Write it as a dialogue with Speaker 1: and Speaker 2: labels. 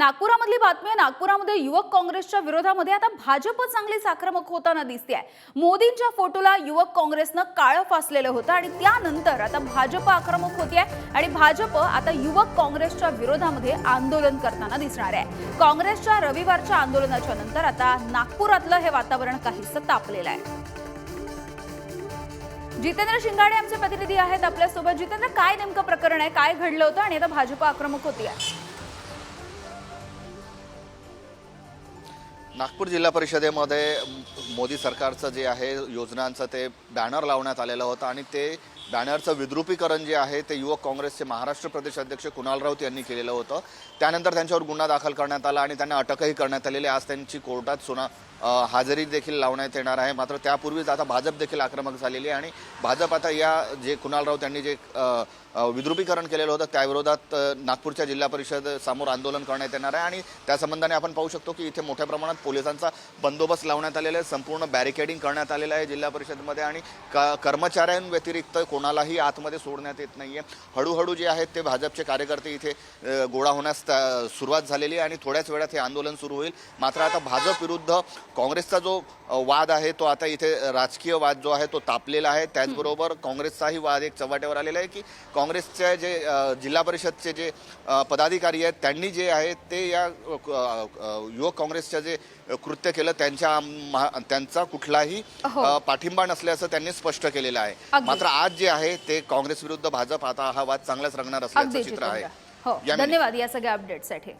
Speaker 1: नागपुरामधली बातमी आहे. नागपुरामध्ये युवक काँग्रेसच्या विरोधामध्ये आता भाजप चांगलीच आक्रमक होताना दिसते आहे मोदींच्या फोटोला युवक काँग्रेसनं काळं फासलेलं होतं आणि त्यानंतर आता भाजप आक्रमक होती आहे आणि भाजप आता युवक काँग्रेसच्या विरोधामध्ये आंदोलन करताना दिसणार आहे. काँग्रेसच्या रविवारच्या आंदोलनाच्या नंतर आता नागपुरातलं हे वातावरण काहीसं तापलेलं आहे. जितेंद्र शिंगाडे आमचे प्रतिनिधी आहेत आपल्यासोबत. जितेंद्र काय नेमकं प्रकरण आहे? काय घडलं होतं? आणि आता भाजप आक्रमक होती आहे
Speaker 2: नागपूर जिल्हा परिषदेमध्ये मोदी सरकारचं जे आहे योजनांचं ते बॅनर लावण्यात आलेलं होतं आणि ते बॅनरचं विद्रुपीकरण जे आहे ते युवक काँग्रेसचे महाराष्ट्र प्रदेश अध्यक्ष कुणाल राऊत यांनी केलेलं होतं. त्यानंतर त्यांच्यावर गुन्हा दाखल करण्यात आला आणि त्यांना अटकही करण्यात आलेली आहे. आज त्यांची कोर्टात सुना अ, हजेरी देखील लावण्यात येणार आहे. मात्र त्यापूर्वीच आता भाजप देखील आक्रमक झालेली आहे आणि भाजप आता या जे कुणाल राऊत यांनी जे विद्रुपीकरण केलेलं होतं त्याविरोधात नागपूरच्या जिल्हा परिषद समोर आंदोलन करण्यात येणार आहे. आणि त्या संबंधाने आपण पाहू शकतो की इथे मोठ्या प्रमाणात पोलिसांचा बंदोबस्त लावण्यात आलेला आहे. संपूर्ण बॅरिकेडिंग करण्यात आलेलं आहे जिल्हा परिषदमध्ये. आणि क कर्मचाऱ्यांव्यतिरिक्त कोणालाही आतमध्ये सोडण्यात येत नाही आहे हळूहळू जे आहेत ते भाजपचे कार्यकर्ते इथे गोळा होण्यास सुरुवात झालेली आहे आणि थोड्याच वेळात हे आंदोलन सुरू होईल मात्र आता भाजप विरुद्ध काँग्रेसचा जो वाद आहे तो आता इथे राजकीय वाद जो आहे तो तापलेला आहे त्याचबरोबर काँग्रेसचाही वाद एक चव्हाट्यावर आलेला आहे की काँग्रेसचे जे जिल्हा परिषदचे जे पदाधिकारी आहेत त्यांनी जे आहे ते या युवक काँग्रेसच्या जे कृत्य केलं त्यांच्या त्यांचा कुठलाही
Speaker 1: हो.
Speaker 2: पाठिंबा नसल्याचं त्यांनी स्पष्ट केलेलं आहे. मात्र आज जे आहे ते काँग्रेस विरुद्ध भाजप आता हा वाद चांगलाच रंगणार असल्याचं चित्र आहे.
Speaker 1: हो धन्यवाद या सगळ्या अपडेटसाठी